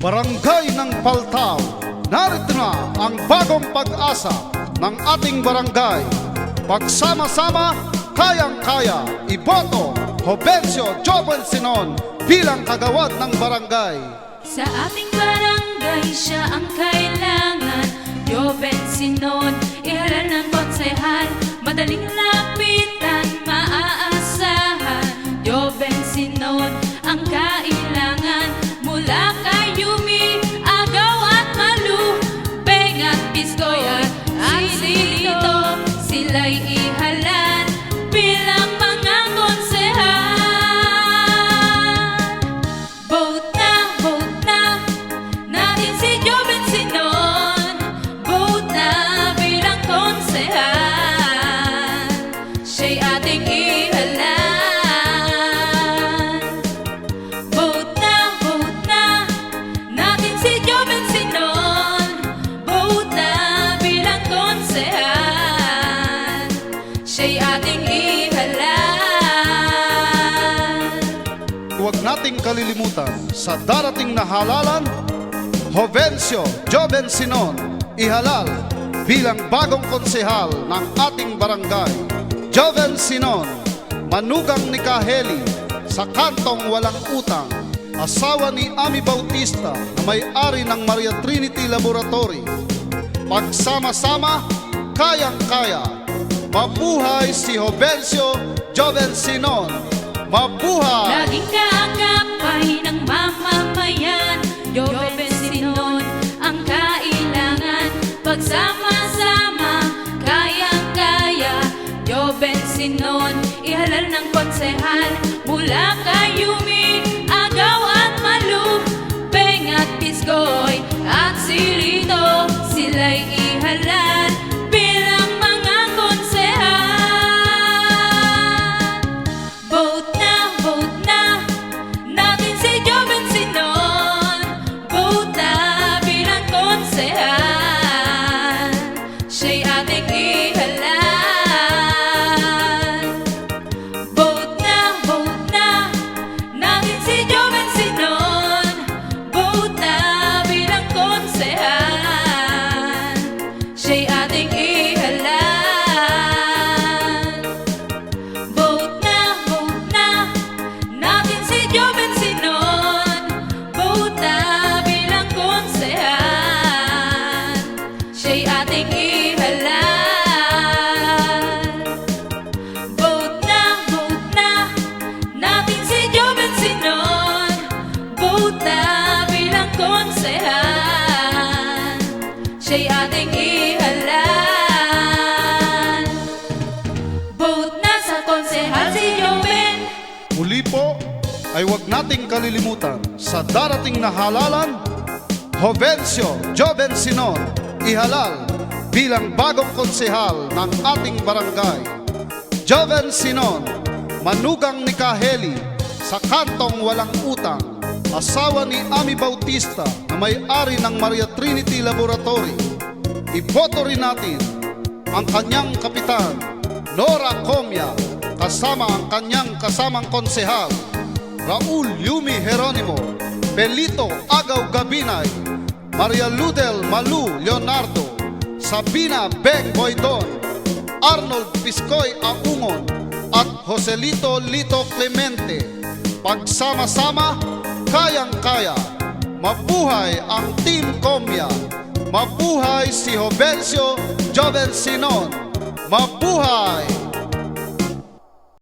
Barangay ng Paltaw, narito na ang bagong pag-asa ng ating barangay. Pagsama-sama, kayang-kaya, iboto Hobencio Joven Sinon bilang kagawad ng barangay. Sa ating barangay siya ang kailangan Joven Sinon, ihalal ng konsehal Madaling lapitan, Natin si Joven Sinon Vote na konsehal Siya'y ating ihalan Vote na, vote na Natin si Joven Sinon Vote na konsehal Siya'y ating ihalan Huwag nating kalilimutan sa darating na halalan, Hovencio Joven Sinon ihalal bilang bagong konsehal ng ating barangay. Joven Sinon, manugang ni Kaheli sa kantong walang utang, asawa ni Ami Bautista na may-ari ng Maria Trinity Laboratory. Pagsama-sama, kayang-kaya. Mabuhay si Hovencio Joven Sinon. Mabuhay! Laging kaagapay kailangan Siya'y ating ihalan bilang konsehal Siya'y ating ihalan. Vote na sa konsehal si Joven Muli po ay huwag nating kalilimutan sa darating na halalan, Hovencio Joven Sinon ihalal bilang bagong konsehal ng ating barangay. Joven Sinon, manugang ni Kaheli sa kantong walang utang, asawa ni Ami Bautista na may-ari ng Maria Trinity Laboratory. Iboto rin natin ang kanyang kapitan, Nora Comia, kasama ang kanyang kasamang konsehal, Raul Yumi Jeronimo, Belito Agaw Gabinay, Maria Ludel Malu Leonardo, Sabina Beng Boydon, Arnold Piscoy Aungon, at Joselito Lito Clemente. Pagsama-sama, kayang-kaya. Mabuhay ang Team Comia. Mabuhay si Hovencio Joven Sinon. Mabuhay!